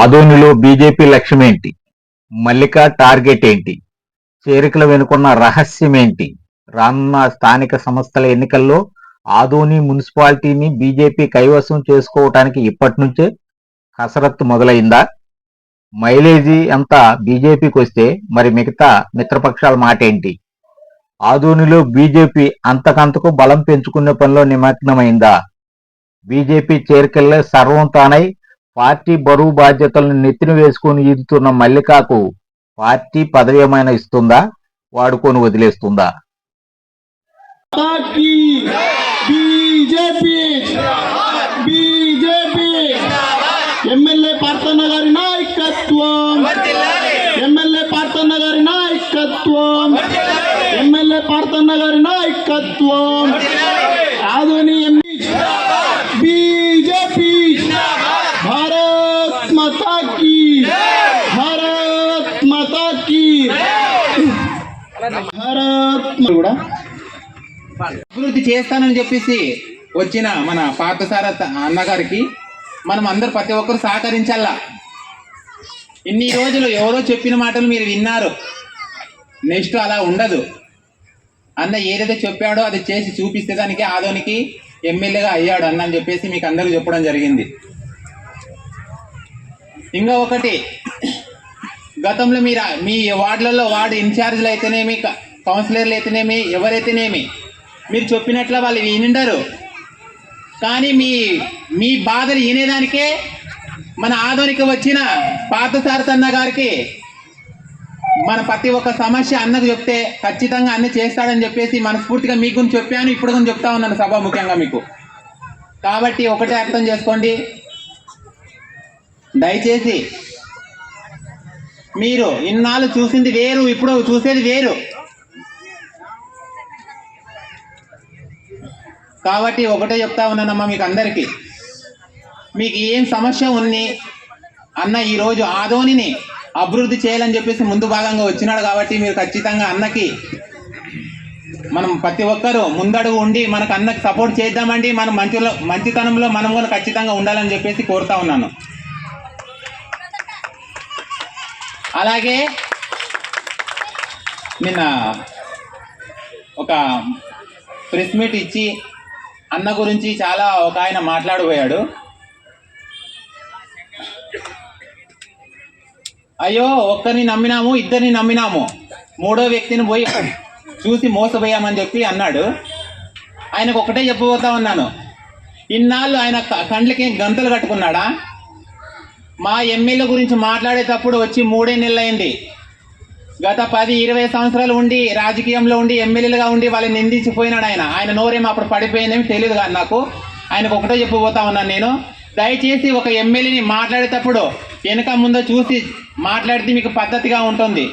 ఆదోనిలో బీజేపీ లక్ష్యం ఏంటి మల్లిక టార్గెట్ ఏంటి? చేరికల వెనుకున్న రహస్యం ఏంటి రానున్న స్థానిక సంస్థల ఎన్నికల్లో ఆదోని మున్సిపాలిటీని బీజేపీ కైవసం చేసుకోవటానికి ఇప్పటి నుంచే కసరత్తు మొదలైందా? మైలేజీ అంతా బీజేపీకి వస్తే మరి మిగతా మిత్రపక్షాల మాట ఏంటి ఆదోనిలో బీజేపీ అంతకంతకు బలం పెంచుకునే పనిలో నిమగ్నమైందా? బీజేపీ చేరికల్లో సర్వం తానై పార్టీ బరువు బాధ్యతలను నెత్తిన వేసుకొని ఈదుతున్న మల్లికాకు పార్టీ పదవి ఏమైనా ఇస్తుందా? వాడుకొని వదిలేస్తుందా? బీజేపీ ఎమ్మెల్యే పార్థన్న గారి నాయకత్వం. ఎమ్మెల్యే పార్థన్న గారి నాయకత్వం. ఎమ్మెల్యే పార్థన్న గారి నాయకత్వం. माता की। भारत माता की। భారత్ కూడా అభివృద్ధి చేస్తానని చెప్పేసి వచ్చిన మన పార్థసార అన్నగారికి మనం అందరు ప్రతి ఒక్కరు సహకరించాలా? ఇన్ని రోజులు ఎవరో చెప్పిన మాటలు మీరు విన్నారు. నెక్స్ట్ అలా ఉండదు. అన్న ఏదైతే చెప్పాడో అది చేసి చూపిస్తే దానికి ఆదోనికి ఎమ్మెల్యేగా అయ్యాడు అన్న అని చెప్పేసి మీకు అందరూ చెప్పడం జరిగింది. ఇంకా ఒకటి. గతంలో మీరు మీ వార్డులలో వార్డు ఇన్ఛార్జ్లు అయితేనేమి క- కౌన్సిలర్లు అయితేనేమి ఎవరైతేనేమి మీరు చెప్పినట్లు వాళ్ళు వినిండరు కానీ మీ మీ బాధలు వినేదానికే మన ఆధునిక వచ్చిన పార్థసారథన్న గారికి మన ప్రతి ఒక్క సమస్య అన్నకు చెప్తే ఖచ్చితంగా అన్ని చేస్తాడని చెప్పేసి మనస్ఫూర్తిగా మీ గురించి చెప్పాను ఇప్పుడు గురించి చెప్తా ఉన్నాను సభ ముఖ్యంగా మీకు. కాబట్టి ఒకటే అర్థం చేసుకోండి. దయచేసి మీరు ఇన్నాళ్ళు చూసింది వేరు ఇప్పుడు చూసేది వేరు. కాబట్టి ఒకటే చెప్తా ఉన్నానమ్మా మీకు అందరికీ. మీకు ఏం సమస్య ఉంది అన్న ఈరోజు ఆదోనిని అభివృద్ధి చేయాలని చెప్పేసి ముందు భాగంగా వచ్చినాడు కాబట్టి మీరు ఖచ్చితంగా అన్నకి మనం ప్రతి ఒక్కరూ ముందడుగు ఉండి మనకు అన్నకి సపోర్ట్ చేద్దామండి. మనం మంచిలో మంచితనంలో మనం కూడా ఖచ్చితంగా ఉండాలని చెప్పేసి కోరుతా ఉన్నాను. అలాగే నిన్న ఒక ప్రెస్ మీట్ ఇచ్చి అన్న గురించి చాలా ఒక ఆయన మాట్లాడిపోయాడు అయ్యో ఒక్కరిని నమ్మినాము ఇద్దరిని నమ్మినాము. మూడో వ్యక్తిని పోయి చూసి మోసపోయామని చెప్పి అన్నాడు. ఆయనకు ఒకటే చెప్పబోతా ఉన్నాను. ఇన్నాళ్ళు ఆయన కండ్లకి గంతలు కట్టుకున్నాడా? మా ఎమ్మెల్యే గురించి మాట్లాడేటప్పుడు వచ్చి మూడే నెలలైంది. గత పది ఇరవై సంవత్సరాలు ఉండి రాజకీయంలో ఉండి ఎమ్మెల్యేలుగా ఉండి వాళ్ళని నిందించిపోయినాడు ఆయన. ఆయన నోరేమో అప్పుడు పడిపోయిందేమి తెలియదు కానీ నాకు. ఆయనకు ఒకటే చెప్పబోతా ఉన్నాను నేను. దయచేసి ఒక ఎమ్మెల్యేని మాట్లాడేటప్పుడు వెనక ముందో చూసి మాట్లాడితే మీకు పద్ధతిగా ఉంటుంది.